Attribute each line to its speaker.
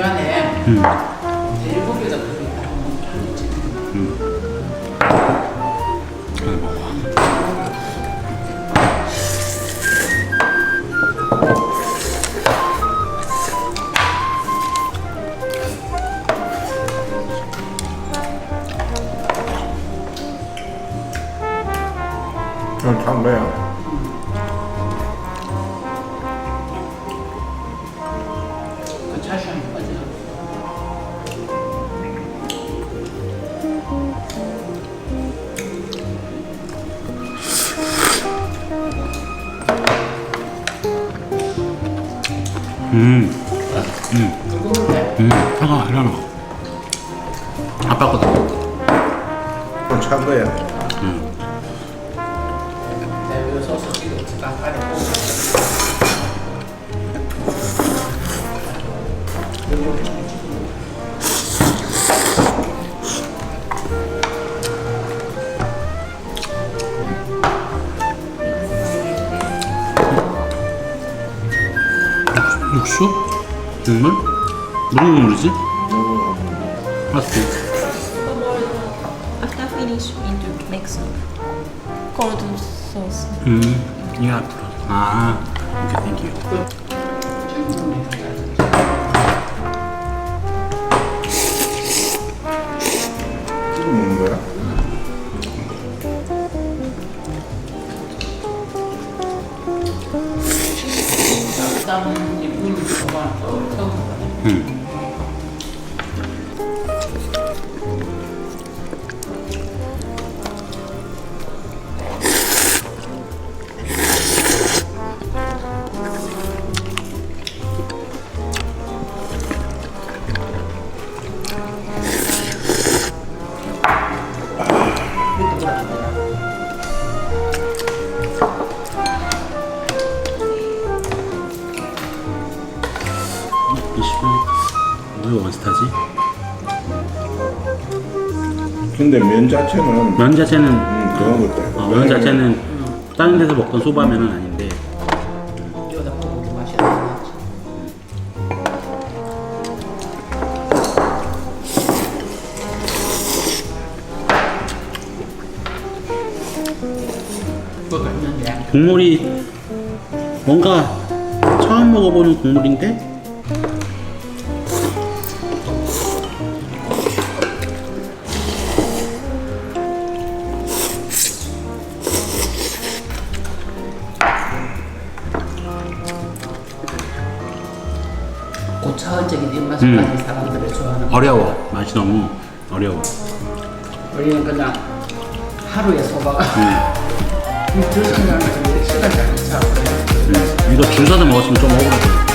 Speaker 1: 안에
Speaker 2: 음.
Speaker 1: 돼지고기가 들어있다.
Speaker 2: 이거 먹어.
Speaker 3: 이건 찬 거야.
Speaker 1: 그 거죠.
Speaker 2: 음.
Speaker 1: 그거를
Speaker 2: 음. 차가 이러나. 아빠 거다.
Speaker 3: 이건 찬 거야.
Speaker 1: 내가
Speaker 2: 육수? 국물? 무슨 국물이지? 맛있지?
Speaker 4: After finish, we need to make some cold sauce.
Speaker 2: 음. 이게 앞으로. 아. 오케이, 땡큐.
Speaker 3: 이거 먹는 거야?
Speaker 1: 땀은 이
Speaker 2: 이십왜 원스타지?
Speaker 3: 근데 면 자체는
Speaker 2: 면 자체는
Speaker 3: 음, 그런 것들.
Speaker 2: 어, 면 자체는 다른 데서 먹던 소바면은 아닌데
Speaker 1: 여기다 고기 맛이 나지. 그거 있는데
Speaker 2: 국물이 뭔가 처음 먹어보는 국물인데
Speaker 1: 고차원적인 입맛을
Speaker 2: 음.
Speaker 1: 가진 사람들을 좋아하는
Speaker 2: 어려워 맛이 너무 어려워
Speaker 1: 우리는 그냥 하루에 소바가
Speaker 2: 음.
Speaker 1: 줄 생각하면 시간 잘 차.
Speaker 2: 음. 이거 줄 서서 먹었으면 좀 억울하고